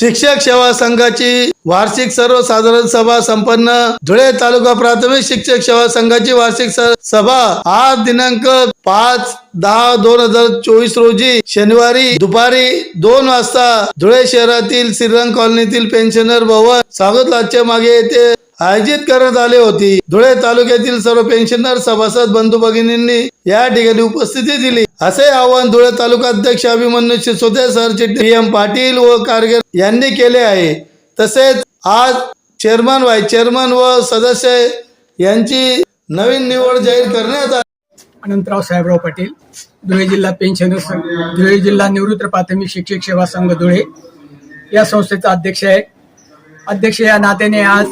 शिक्षक सेवा संघाची वार्षिक सर्वसाधारण सभा संपन्न. धुळे तालुका प्राथमिक शिक्षक सेवा संघाची वार्षिक सभा आज दिनांक पाच दहा दोन हजार चोवीस रोजी शनिवारी दुपारी दोन वाजता धुळे शहरातील श्रीरंग कॉलनीतील पेन्शनर भवन स्वागत लाचच्या मागे येथे आयोजित करण्यात आले होती. धुळे तालुक्यातील सर्व पेन्शनर सभासद बंधू भगिनींनी या ठिकाणी उपस्थिती दिली. असे आवाहन धुळे तालुका अध्यक्ष अभिमन्यू सिसोदे सरचिटणीस डी एम पाटील व कारगर यांनी केले आहे. तसेच आज चेअरमन व्हाईस चेअरमन व सदस्य यांची नवीन निवड जाहीर करण्यात आली अनंतराव साहेबराव पाटील धुळे जिल्हा पेन्शन संघ धुळे जिल्हा निवृत्त प्राथमिक शिक्षक सेवा संघ धुळे. या संस्थेचा अध्यक्ष आहे. अध्यक्ष या नात्याने आज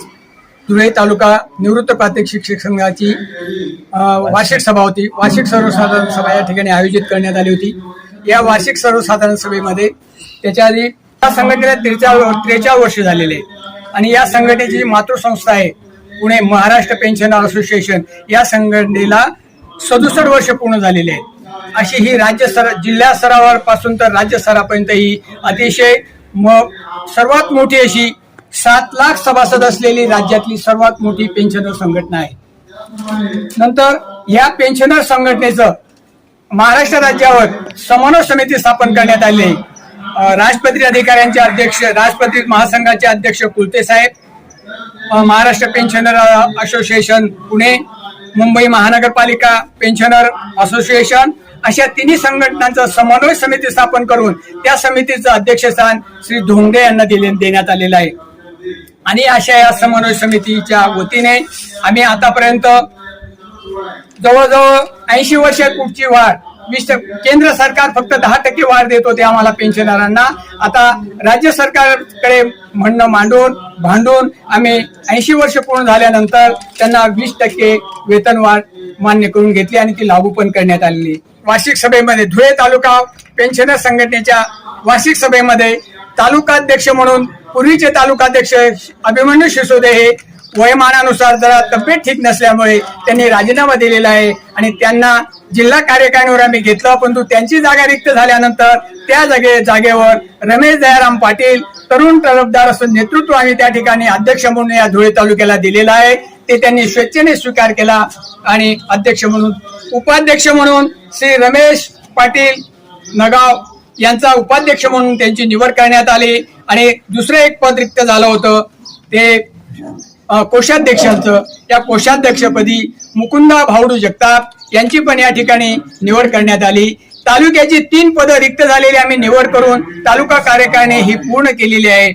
धुळे तालुका निवृत्त प्राथमिक शिक्षक संघाची वार्षिक सभा होती. वार्षिक सर्वसाधारण सभा या ठिकाणी आयोजित करण्यात आली होती. या वार्षिक सर्वसाधारण सभेमध्ये त्याच्या आधी या संघटनेला त्रेचाळ त्रेचाळ वर्ष झालेले. आणि या संघटनेची जी मातृसंस्था आहे पुणे महाराष्ट्र पेन्शनर असोसिएशन या संघटनेला सदुसष्ट वर्ष पूर्ण झालेले आहे अशी ही राज्य स्तर जिल्हा स्तरावरपासून तर राज्य स्तरापर्यंत ही अतिशय म सर्वात मोठी अशी सात लाख सभासद असलेली राज्यातली सर्वात मोठी पेन्शनर संघटना आहे. नंतर या पेन्शनर संघटनेचं महाराष्ट्र राज्यावर समन्वय समिती स्थापन करण्यात आली. आहे अं, राष्ट्रपती अधिकाऱ्यांचे अध्यक्ष राजपत्रित महासंघाचे अध्यक्ष कुलते साहेब महाराष्ट्र पेन्शनर असोसिएशन पुणे मुंबई महानगरपालिका पेन्शनर असोसिएशन अशा तिन्ही संघटनांचं समन्वय समिती स्थापन करून त्या समितीचं अध्यक्षस्थान श्री धोंगडे यांना दिले देण्यात आलेलं आहे. आणि अशा या समन्वय समितीच्या वतीने आम्ही आतापर्यंत जवळजवळ ऐंशी वर्षात कुठची वाढ वीस केंद्र सरकार फक्त दहा टक्के वाढ देत होते आम्हाला पेन्शनरांना. आता राज्य सरकारकडे म्हणणं मांडून भांडून आम्ही ऐंशी वर्ष पूर्ण झाल्यानंतर त्यांना वीस टक्के वेतन वाढ मान्य करून घेतली आणि ती लागू पण करण्यात आलेली. वार्षिक सभेमध्ये धुळे तालुका पेन्शनर संघटनेच्या वार्षिक सभेमध्ये तालुकाध्यक्ष म्हणून पूर्वीचे तालुकाध्यक्ष अभिमन्यू शिसोदे हे वयमानानुसार जरा तब्येत ठीक नसल्यामुळे त्यांनी राजीनामा दिलेला आहे आणि त्यांना जिल्हा कार्यकारिणीवर आम्ही घेतलं परंतु त्यांची जागा रिक्त झाल्यानंतर त्या जागे जागेवर रमेश दयाराम पाटील तरुण तरफदार असं नेतृत्व आम्ही त्या ठिकाणी अध्यक्ष म्हणून या धुळे तालुक्याला दिलेलं आहे. ते त्यांनी स्वेच्छेने स्वीकार केला आणि अध्यक्ष म्हणून उपाध्यक्ष म्हणून श्री रमेश पाटील नगाव यांचा उपाध्यक्ष म्हणून त्यांची निवड करण्यात आली आणि दुसरं एक पद रिक्त झालं होतं. ते कोषाध्यक्षांचं. त्या कोषाध्यक्षपदी मुकुंदा भावडू जगताप यांची पण या ठिकाणी निवड करण्यात आली. तालुक्याची तीन पदं रिक्त झालेली आम्ही निवड करून तालुका कार्यकारिणी ही पूर्ण केलेली आहे.